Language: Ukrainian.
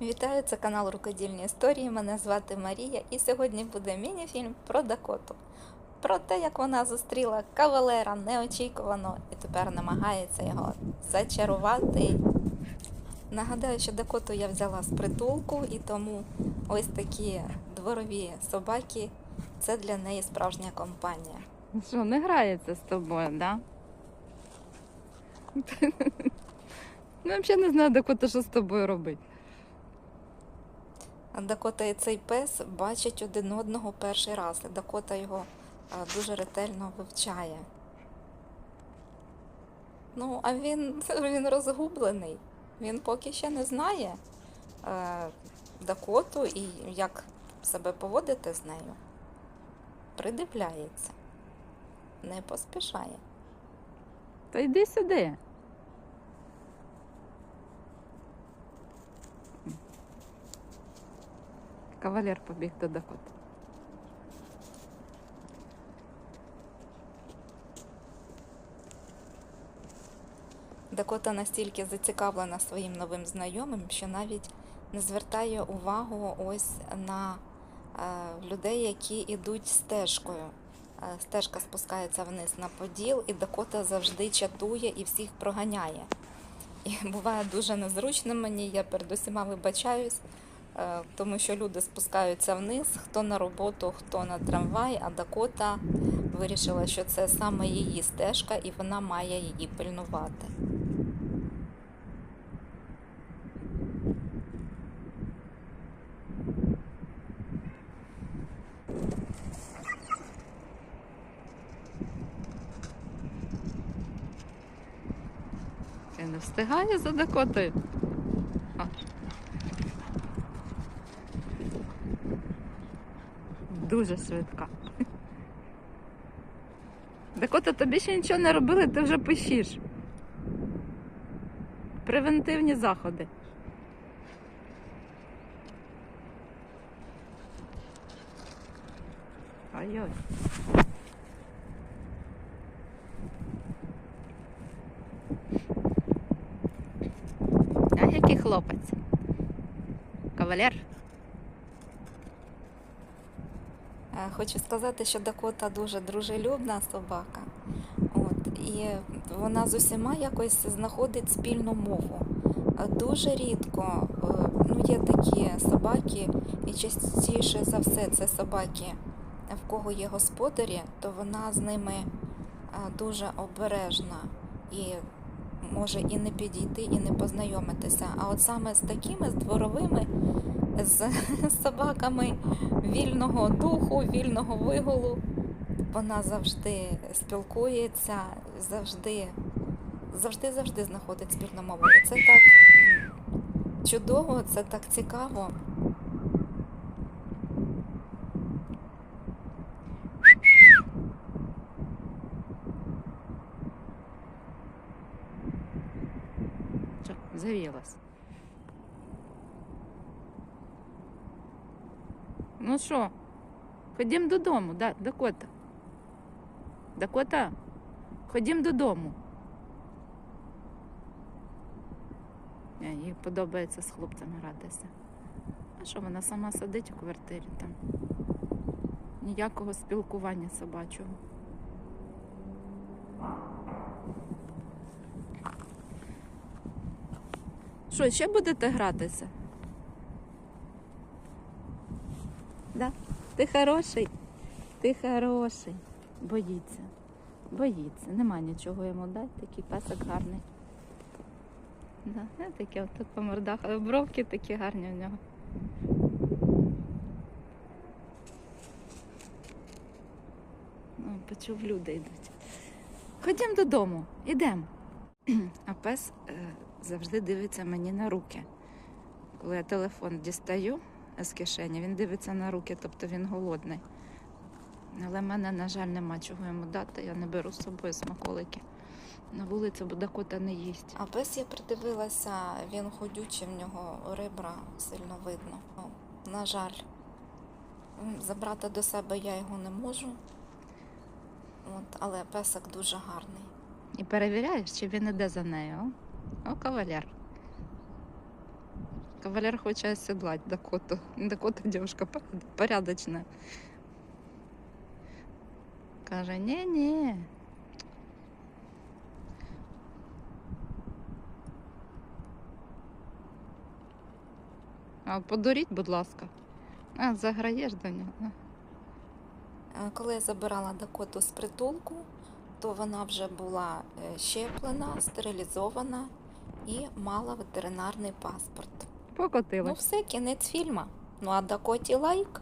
Вітаю, це канал Рукодільні історії. Мене звати Марія, і сьогодні буде міні-фільм про Дакоту. Про те, як вона зустріла кавалера неочікувано і тепер намагається його зачарувати. Нагадаю, що Дакоту я взяла з притулку, і тому ось такі дворові собаки це для неї справжня компанія. Що, не грається з тобою, да? Ну, взагалі не знаю, Дакота, що з тобою робить. Дакота і цей пес бачать один одного перший раз. Дакота його дуже ретельно вивчає. Ну, а він, він розгублений. Він поки ще не знає е, Дакоту і як себе поводити з нею. Придивляється, не поспішає. Та йди сюди. Кавалер побіг до Дакоти. Дакота настільки зацікавлена своїм новим знайомим, що навіть не звертає увагу ось на е, людей, які йдуть стежкою. Е, стежка спускається вниз на поділ, і Дакота завжди чатує і всіх проганяє. І буває дуже незручно мені, я перед усіма вибачаюсь, тому що люди спускаються вниз, хто на роботу, хто на трамвай, а Дакота вирішила, що це саме її стежка, і вона має її пильнувати. Ти не встигає за Дакотою. О. Дуже швидка. Дакота, тобі ще нічого не робили, ти вже пишеш. Превентивні заходи. Ой-ой. А який хлопець? Кавалер? Е, Хочу сказати, що Дакота дуже дружелюбна собака. От, і вона з усіма якось знаходить спільну мову. Е, Дуже рідко е, ну, є такі собаки, і частіше за все це собаки, в кого є господарі, то вона з ними е, дуже обережна і може і не підійти, і не познайомитися. А от саме з такими, з дворовими, з собаками вільного духу, вільного вигулу. Вона завжди спілкується, завжди, завжди, завжди знаходить спільну мову. І це так чудово, це так цікаво. Що, Ну що, ходім додому, да, Дакота. Дакота, ходім додому. Е, Їй подобається з хлопцями гратися. А що вона сама сидить у квартирі там? Ніякого спілкування собачого. Що, ще будете гратися? Да? Ти хороший? Ти хороший. Боїться. Боїться. Нема нічого йому дати, такий песик гарний. Да, е, таке от тут по мордах, але бровки такі гарні в нього. Ну, почув, люди йдуть. Ходім додому, ідемо. А пес е, завжди дивиться мені на руки. Коли я телефон дістаю з кишені, він дивиться на руки, тобто він голодний. Але в мене, на жаль, нема чого йому дати. Я не беру з собою смаколики. На вулицю бо Дакота не їсть. А пес я придивилася, він ходючий, в нього ребра сильно видно. На жаль, забрати до себе я його не можу. От, але песик дуже гарний. І перевіряєш, чи він іде за нею. О, О кавалер. Хоче оседлать Дакоту. Дакота дівчинка порядочна. Каже, ні-ні. А подуріть, будь ласка. А, заграєш до нього. Коли я забирала Дакоту з притулку, то вона вже була е, щеплена, стерилізована і мала ветеринарний паспорт. Ну все, кінець фільма. Ну а Дакоті лайк.